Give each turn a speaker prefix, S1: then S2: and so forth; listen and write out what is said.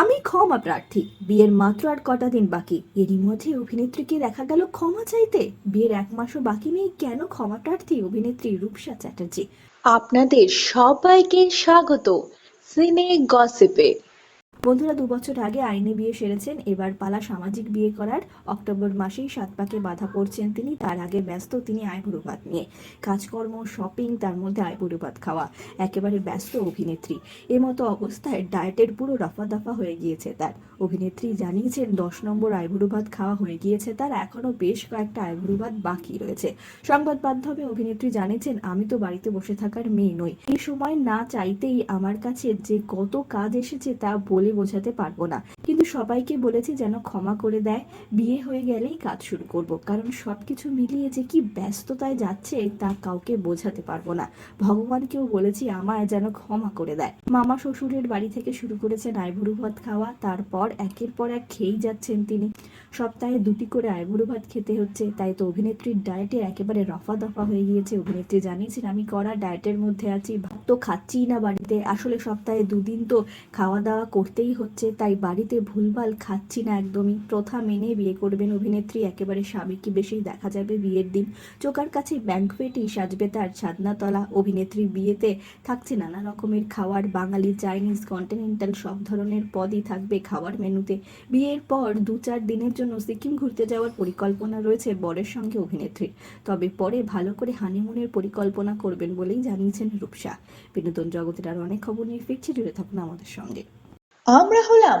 S1: আমি ক্ষমা প্রার্থী। বিয়ের মাত্র আর কটা দিন বাকি। এরই মধ্যে অভিনেত্রীকে দেখা গেল ক্ষমা চাইতে। বিয়ের এক মাসও বাকি নেই, কেন ক্ষমা প্রার্থী অভিনেত্রী রূপসা চ্যাটার্জি?
S2: আপনাদের সবাইকে স্বাগত। সিনে গসিপে।
S1: বন্ধুরা, দু বছর আগে আইনে বিয়ে সেরেছেন, এবার পালা সামাজিক বিয়ে করার অক্টোবর মাসেই সাত পাকে বাধা পড়ছেন তিনি। তার আগে ব্যস্ত তিনি আয়বুড়ো নিয়ে। কাজকর্ম শপিং তার মধ্যে আয়বুড়ো খাওয়া, একেবারে ব্যস্ত অভিনেত্রী। এ মতো অবস্থায় ডায়েটের পুরো রফা দফা হয়ে গিয়েছে তার। অভিনেত্রী জানিয়েছেন, দশ নম্বর আইবুড়ো খাওয়া হয়ে গিয়েছে তার, এখনও বেশ কয়েকটা আইবুড়ো বাকি রয়েছে। সংবাদ মাধ্যমে অভিনেত্রী জানিয়েছেন, আমি তো বাড়িতে বসে থাকার মেয়ে নই। এই সময় না চাইতেই আমার কাছে যে কত কাজ এসেছে তা বলে বোঝাতে পারব না। সবাইকে বলেছি যেন ক্ষমা করে দেয়। বিয়ে হয়ে গেলেই কাজ শুরু করব। কারণ সব কিছু মিলিয়ে যে কি ব্যস্ততায় যাচ্ছে, তা কাউকে বোঝাতে পারব না। ভগবানকেও বলেছি আমায় যেন ক্ষমা করে দেয়। মামা শ্বশুরের বাড়ি থেকে শুরু করেছেন আইবুড়ো ভাত খাওয়া। তারপর একের পর এক খেয়েই যাচ্ছেন তিনি। সপ্তাহে দুটি করে আইবুড়ো ভাত খেতে হচ্ছে। তাই তো অভিনেত্রীর ডায়েটে একেবারে রফা দফা হয়ে গিয়েছে, অভিনেত্রী জানিয়েছেন, আমি করা ডায়েটের মধ্যে আছি, ভাত তো খাচ্ছিই না বাড়িতে। আসলে সপ্তাহে দুদিন তো খাওয়া দাওয়া করতেই হচ্ছে। তাই বাড়িতে ভুলভাল খাচ্ছি না একদমই। প্রথা মেনে বিয়ে করবেন অভিনেত্রী, একেবারে স্বামীকে বেশি দেখা যাবে বিয়ের দিন? চোকার কাছে ব্যাংকপেটই সাজবে তার ছাদনাতলা। অভিনেত্রীর বিয়েতে থাকছে নানা রকমের খাওয়ার, বাঙালি, চাইনিজ, কন্টিনেন্টাল সব ধরনের পদই থাকবে খাওয়ার মেনুতে। বিয়ের পর দু চার দিনের জন্য সিকিম ঘুরতে যাওয়ার পরিকল্পনা রয়েছে বরের সঙ্গে অভিনেত্রীর। তবে পরে ভালো করে হানিমুনের পরিকল্পনা করবেন বলেই জানিয়েছেন রূপসা। বিনোদন জগতের আর অনেক খবর নিয়ে ফিরছি, জুড়ে থাকুন আমাদের সঙ্গে।
S2: আমরা হলাম